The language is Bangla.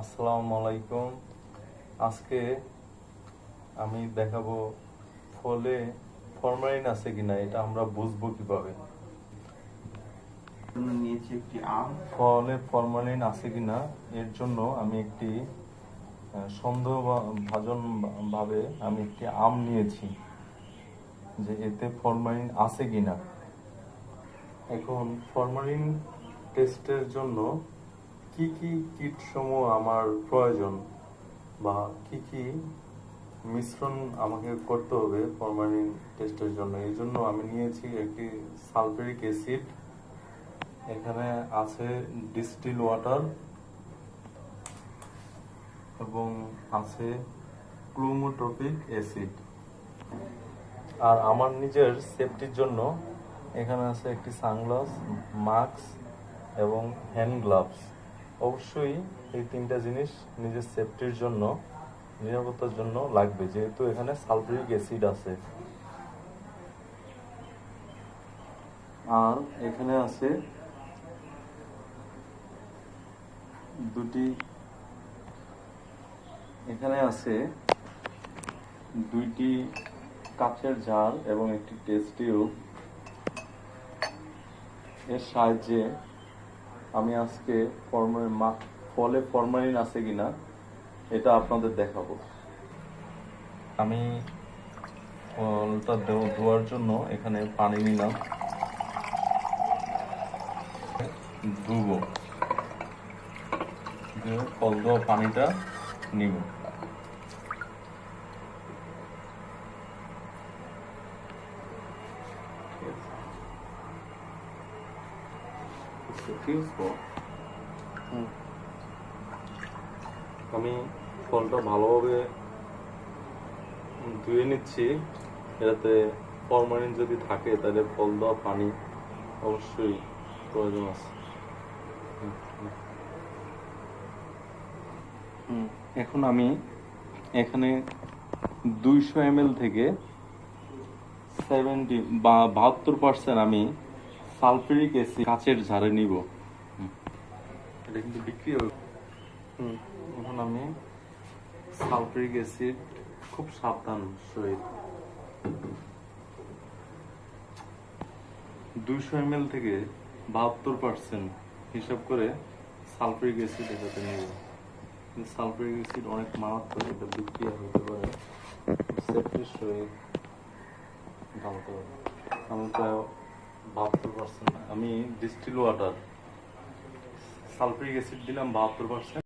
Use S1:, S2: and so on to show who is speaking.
S1: আসসালামু আলাইকুম। আজকে আমি দেখাবো ফলে ফরমালিন আছে কিনা এটা আমরা বুঝব কীভাবে।
S2: নিয়েছি একটি আম।
S1: ফলে ফরমালিন আছে কিনা এর জন্য আমি একটি সন্দেহ ভাজন ভাবে আমি একটি আম নিয়েছি যে এতে ফরমালিন আছে কিনা। এখন ফরমালিন টেস্টের জন্য কি কি কিট সমূহ আমার প্রয়োজন বা কি কি মিশ্রণ আমাকে করতে হবে ফরমালিন টেস্টের জন্য? এই জন্য আমি নিয়েছি একটি সালফেরিক অ্যাসিড এখানে আছে ডিস্টিল ওয়াটার এবং আছে ক্লুমোট্রপিক অ্যাসিড আর আমার নিজের সেফটির জন্য এখানে আছে একটি সানগ্লাস, মাস্ক এবং হ্যান্ড গ্লাভস। অবশ্যই এই তিনটা জিনিস নিজের সেফটির জন্য, নিরাপত্তার জন্য লাগবে। যেহেতু এখানে সালফিউরিক অ্যাসিড আছে। আর এখানে আছে দুটি, এখানে আছে দুইটি কাচের জার এবং একটি টেস্ট এর সাহায্যে আমি আজকে ফরমালিন ফলে ফরমালিন আছে কিনা, এটা আপনাদের দেখাবো। আমি ফলটা ধোয়ার জন্য এখানে পানি নিলাম। ধুবো। ফল দেওয়া পানিটা নিব। আমি ফলটা ভালোভাবে ধুয়ে নিচ্ছি। যাতে ফরমালিন যদি থাকে তাহলে ফল দেওয়া পানি অবশ্যই প্রয়োজন আছে। এখন আমি এখানে দুইশো এম থেকে সেভেন্টি বা বাহাত্তর পার্সেন্ট আমি সালফিউরিক অ্যাসিড কাচের ঝাড়ে নিব। এটা কিন্তু বিক্রি হবে। হুম, এখন আমি সালফিউরিক অ্যাসিড খুব সাবধান সহিত। দুইশো এম থেকে বাহাত্তর পার্সেন্ট হিসাব করে সালফিউরিক অ্যাসিড এটাতে নেব। সালফিউরিক অ্যাসিড অনেক মারাত্মক এটা বিক্রিয়া হতে পারে। সেফটির সহিত ঢালতে হবে। আমি প্রায় বাহাত্তর পার্সেন্ট আমি ডিস্টিল ওয়াটার সালফারিক অ্যাসিড দিলাম বাহাত্তর পার্সেন্ট